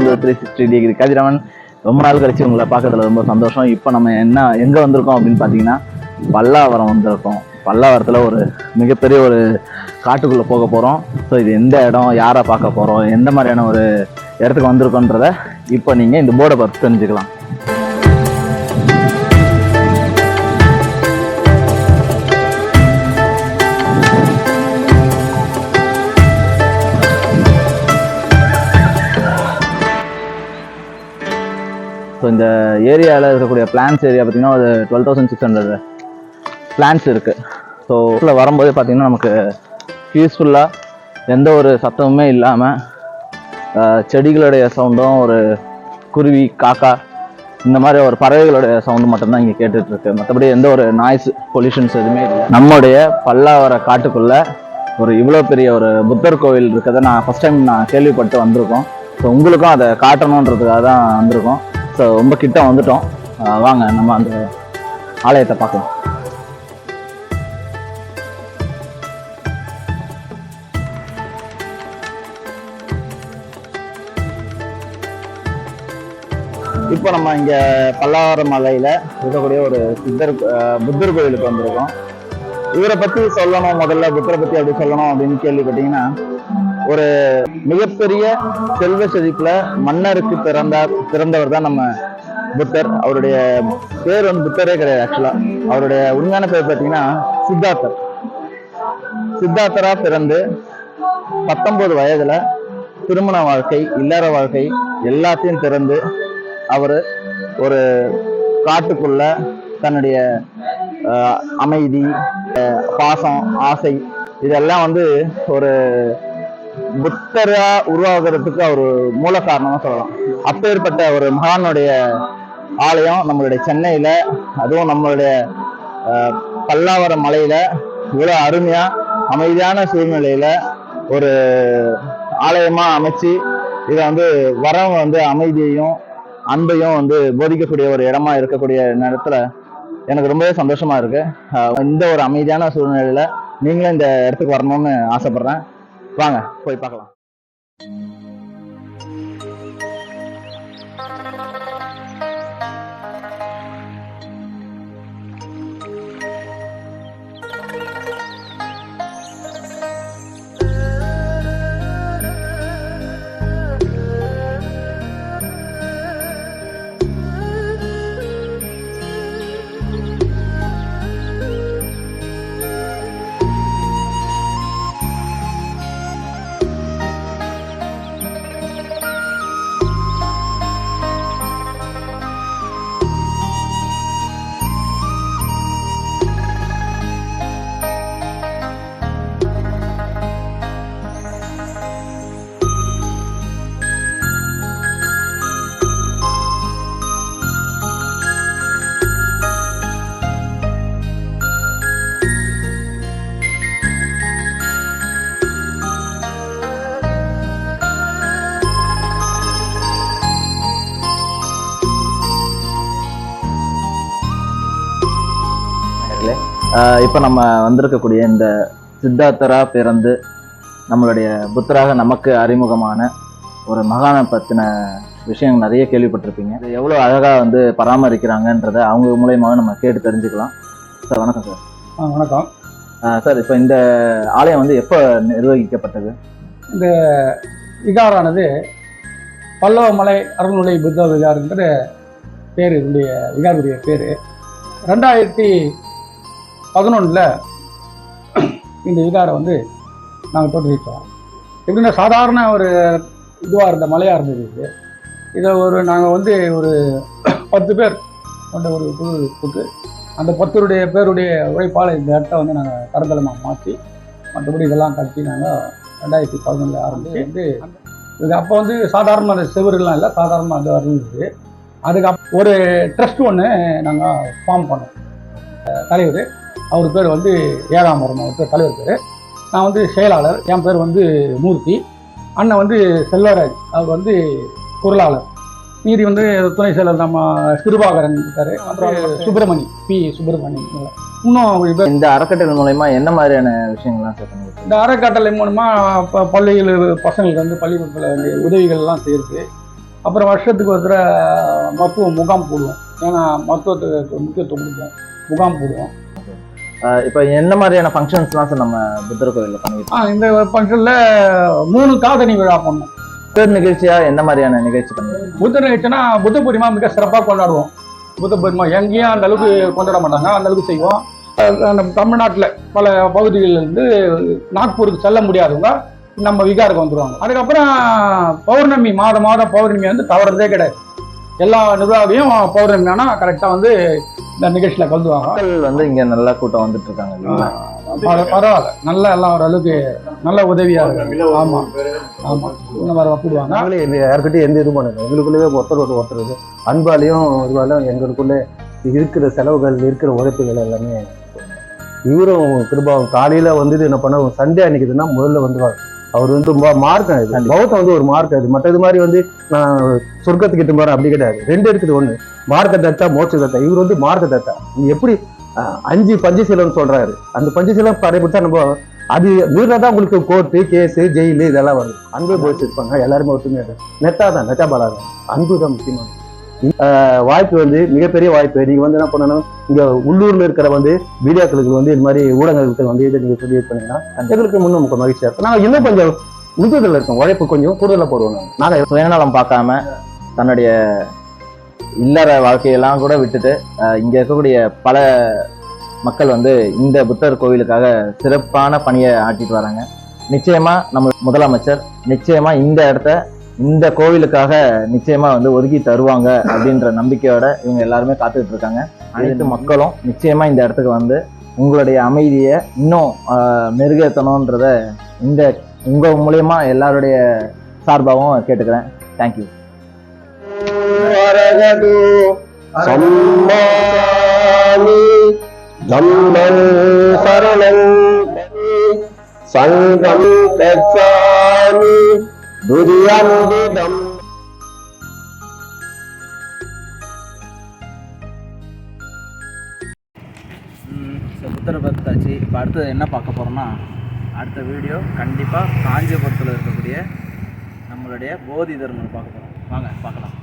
வந்து three sixty degree கதிரவன் ரொம்ப நாள் கழிச்சு உங்களை பார்க்கறதுல ரொம்ப சந்தோஷம். இப்போ நம்ம என்ன எங்கே வந்திருக்கோம் அப்படின்னு பார்த்தீங்கன்னா பல்லாவரம் வந்திருக்கோம். பல்லாவரத்தில் ஒரு மிகப்பெரிய ஒரு காட்டுக்குள்ளே போக போகிறோம் ஸோ இது எந்த இடம் யாரை பார்க்க போகிறோம் எந்த மாதிரியான ஒரு இடத்துக்கு வந்திருக்கோன்றத இப்போ நீங்கள் இந்த போர்டை பார்த்து தெரிஞ்சுக்கலாம். இந்த ஏரியாவில் இருக்கக்கூடிய பிளான்ஸ் ஏரியா பார்த்தீங்கன்னா ஒரு twelve thousand six hundred plans இருக்குது ஸோ உள்ள வரும்போது பார்த்தீங்கன்னா நமக்கு பீஸ்ஃபுல்லாக எந்த ஒரு சத்தமுமே இல்லாமல் செடிகளுடைய சவுண்டும் ஒரு குருவி காக்கா இந்த மாதிரி ஒரு பறவைகளுடைய சவுண்டு மட்டும்தான் இங்கே கேட்டுட்ருக்கு மற்றபடி எந்த ஒரு நாய்ஸ் பொல்யூஷன்ஸ் எதுவுமே இல்லை. நம்முடைய பல்லாவர காட்டுக்குள்ளே ஒரு இவ்வளோ பெரிய ஒரு புத்தர் கோவில் இருக்கிறத நான் ஃபஸ்ட் டைம் நான் கேள்விப்பட்டு வந்திருக்கோம். ஸோ உங்களுக்கும் அதை காட்டணுன்றதுக்காக தான் வந்திருக்கோம். ஸோ ரொம்ப கிட்ட வந்துட்டோம் வாங்க நம்ம அந்த ஆலயத்தை பார்க்கலாம். இப்போ நம்ம இங்க பல்லாவர மலையில இருக்கக்கூடிய ஒரு சித்தர் புத்தர் கோயிலுக்கு வந்திருக்கோம். இவரை பத்தி சொல்லணும் முதல்ல புத்தரை பத்தி அப்படி சொல்லணும் அப்படின்னு கேள்விப்பட்டீங்கன்னா ஒரு மிகப்பெரிய செல்வ செழிப்புல மன்னருக்கு பிறந்தார் பிறந்தவர் தான் நம்ம புத்தர். அவருடைய பேர் வந்து புத்தரே கிடையாது ஆக்சுவலா அவருடைய உண்மையான பேர் பார்த்தீங்கன்னா சித்தார்த்தர். சித்தார்த்தரா பிறந்து பத்தொன்பது வயதுல திருமண வாழ்க்கை இல்லற வாழ்க்கை எல்லாத்தையும் திறந்து அவர் ஒரு காட்டுக்குள்ள தன்னுடைய அமைதி பாசம் ஆசை இதெல்லாம் வந்து ஒரு புத்தரா உருவாகிறதுக்கு அவர் மூல காரணமா சொல்லலாம். அப்பேற்பட்ட ஒரு மகானுடைய ஆலயம் நம்மளுடைய சென்னையில அதுவும் நம்மளுடைய பல்லாவர மலையில இவ்வளவு அருமையா அமைதியான சூழ்நிலையில ஒரு ஆலயமா அமைச்சு இதை வந்து வரவங்க வந்து அமைதியையும் அன்பையும் வந்து போதிக்கக்கூடிய ஒரு இடமா இருக்கக்கூடிய நேரத்துல எனக்கு ரொம்பவே சந்தோஷமா இருக்கு. இந்த ஒரு அமைதியான சூழ்நிலையில நீங்களும் இந்த இடத்துக்கு வரணும்னு ஆசைப்படுறேன். வாங்க போய் பார்க்கலாம். இப்ப நம்ம வந்திருக்கக்கூடிய இந்த சித்தார்த்தரா பிறந்து நம்மளுடைய புத்தராக நமக்கு அறிமுகமான ஒரு மகானை பத்தின விஷயங்கள் நிறைய கேள்விப்பட்டிருப்பீங்க. இது எவ்வளவு அழகா வந்து பராமரிக்கிறாங்கன்றத அவங்க மூலியமாவே நம்ம கேட்டு தெரிஞ்சுக்கலாம். சார் வணக்கம் சார். ஆ, வணக்கம். சார் இப்போ இந்த ஆலயம் வந்து எப்போ நிர்வகிக்கப்பட்டது? இந்த விகாரானது பல்லவ மலை அருள்நிலை புத்த விகாருங்கிற பேர் இதனுடைய விகாருடைய பேர். ரெண்டாயிரத்தி பதினொன்றில் இந்த விகாரை வந்து நாங்கள் தோற்றுவித்தோம். எப்படின்னா சாதாரண ஒரு இதுவாக இருந்த மலையாக இருந்தது இது. இதை ஒரு நாங்கள் வந்து ஒரு பத்து பேர் கொண்ட ஒரு குழு போட்டு அந்த பத்தருடைய பேருடைய உழைப்பால் இந்த இடத்த வந்து நாங்கள் தரதளமாக மாற்றி மற்றபடி இதெல்லாம் கட்டி நாங்கள் ரெண்டாயிரத்தி பதினொன்றில் ஆரம்பிச்சு வந்து இது அப்போ வந்து சாதாரண அந்த செவருலாம் இல்லை சாதாரண அது இருந்தது. அதுக்கு அப் ஒரு ட்ரஸ்ட் ஒன்று நாங்கள் ஃபார்ம் பண்ணோம். தலைவர் அவர் பேர் வந்து ஏகாம்பரம் அவர் பேர் தலைவர் பேர். நான் வந்து செயலாளர் என் பேர் வந்து மூர்த்தி. அண்ணன் வந்து செல்வராஜ் அவர் வந்து பொருளாளர். மீதி வந்து துணை செயலர் நம்ம சிறுபாகரன் இருக்காரு. அப்புறம் சுப்பிரமணி பி. சுப்பிரமணி. இன்னும் இந்த அறக்கட்டளை மூலயமா என்ன மாதிரியான விஷயங்கள்லாம் சார் பண்ணிருக்கீங்க? இந்த அறக்கட்டளை மூலமா ப- பள்ளிகள் பசங்களுக்கு வந்து பள்ளிக்கூடத்தில் வேண்டிய உதவிகள்லாம் செய்யுது அப்புறம் வருஷத்துக்கு ஒரு தடவை மருத்துவ முகாம் போடுவோம். ஏன்னா மருத்துவத்துக்கு முக்கியத்துவம் கொடுப்போம். முகாம் போடுவோம். இப்போ என்ன மாதிரியான ஃபங்க்ஷன்ஸ்லாம் சார் நம்ம புத்தர் கோயிலில் பண்ணிட்டு ஆ இந்த ஃபங்க்ஷனில் மூணு காதணி விழா பண்ணோம். புத்தர் நிகழ்ச்சியா என்ன மாதிரியான நிகழ்ச்சி பண்ணிட்டு புத்த நிகழ்ச்சினா புத்த பூர்ணிமா மிக சிறப்பாக கொண்டாடுவோம். புத்த பூர்ணிமா எங்கேயும் அந்த அளவுக்கு கொண்டாட மாட்டாங்க அந்த அளவுக்கு செய்வோம். நம்ம தமிழ்நாட்டில் பல பகுதிகளில் இருந்து நாக்பூருக்கு செல்ல முடியாதவங்க நம்ம விகாருக்கு வந்துருவாங்க. அதுக்கப்புறம் பௌர்ணமி மாதம் மாதம் பௌர்ணமி வந்து தவறதே கிடையாது. எல்லா நிர்வாகியும் பௌர்ணமி ஆனால் கரெக்டாக வந்து இந்த நிகழ்ச்சியில் கலந்துவாங்க. மக்கள் வந்து இங்க நல்லா கூட்டம் வந்துட்டு இருக்காங்க இல்லைங்களா பரவாயில்ல. நல்லா எல்லாம் ஓரளவுக்கு நல்ல உதவியா இருக்கு. ஆமா. ஆமா. இந்த மாதிரி ஒப்பிடுவாங்க. நாங்களே எந்த யாருக்கிட்டையும் எந்த இது பண்ணல. எங்களுக்குள்ளேயே ஒருத்தர் ஒரு ஒருத்தர் இது. அன்பாலையும் இதுவாலும் எங்களுக்குள்ளே இருக்கிற செலவுகள் இருக்கிற உழைப்புகள் எல்லாமே இவரும் கிருபாவும் காலையில வந்து என்ன பண்ண சண்டே அன்னைக்குதுன்னா முதல்ல வந்துருவாங்க அவர் வந்து ரொம்ப மார்க்கம் இது. பௌத்தம் வந்து ஒரு மார்க்கம் அது மற்றது மாதிரி வந்து நான் சொர்க்கத்துக்கு இட்டு போறேன் அப்படி கிடையாது. ரெண்டு இருக்குது ஒண்ணு. மார்க்க தத்தா மோட்ச தத்தா. இவர் வந்து மார்க்க தத்தா. நீ எப்படி அஞ்சு பஞ்சசீலம்னு சொல்றாரு. அந்த பஞ்சசீலம் கடைபிடிச்சா நம்ம அது மீறினாதான் உங்களுக்கு கோர்ட்டு கேஸு ஜெயிலு இதெல்லாம் வருது அன்பு போயிட்டு இருப்பாங்க எல்லாருமே இருக்காங்க. நெத்தா தான் நெத்தா பாலா தான் அன்பு தான் முக்கியமான வாய்ப்பு வந்து மிகப்பெரிய வாய்ப்பு. நீங்க வந்து என்ன பண்ணணும்? இங்க உள்ளூர்ல இருக்கிற வந்து மீடியாக்களுக்கு வந்து இது மாதிரி ஊடகங்களுக்கு வந்து இதை நீங்க சொல்லி பண்ணீங்கன்னா எங்களுக்கு முன்னும் முக்க மகிழ்ச்சியா இருக்கும். நாங்க இன்னும் கொஞ்சம் முந்துதல் இருக்கும். உழைப்பு கொஞ்சம் கூடுதலாக போடுவோம் நாங்கள் சுயநலம் பார்க்காம தன்னுடைய இல்லற வாழ்க்கையெல்லாம் கூட விட்டுட்டு இங்கே இங்க இருக்கக்கூடிய பல மக்கள் வந்து இந்த புத்தர் கோவிலுக்காக சிறப்பான பணியை ஆட்டிட்டு வராங்க. நிச்சயமா நம்ம முதலமைச்சர் நிச்சயமா இந்த இடத்த இந்த கோவிலுக்காக நிச்சயமா வந்து ஒதுக்கி தருவாங்க அப்படின்ற நம்பிக்கையோட இவங்க எல்லாருமே காத்துக்கிட்டு இருக்காங்க. அனைத்து மக்களும் நிச்சயமா இந்த இடத்துக்கு வந்து உங்களுடைய அமைதியை இன்னும் மெருகேற்றணுன்றத இந்த உங்க மூலியமா எல்லாருடைய சார்பாகவும் கேட்டுக்கிறேன். தேங்க்யூ சங்கம் கச்சாமி துரியம்பிதம் புத்தரை பார்த்தாச்சு இப்போ அடுத்தது என்ன பார்க்க போகிறோம்னா அடுத்த வீடியோ கண்டிப்பாக காஞ்சிபுரத்தில் இருக்கக்கூடிய நம்மளுடைய போதி தர்மர் பார்க்க போகிறோம் வாங்க பார்க்கலாம்.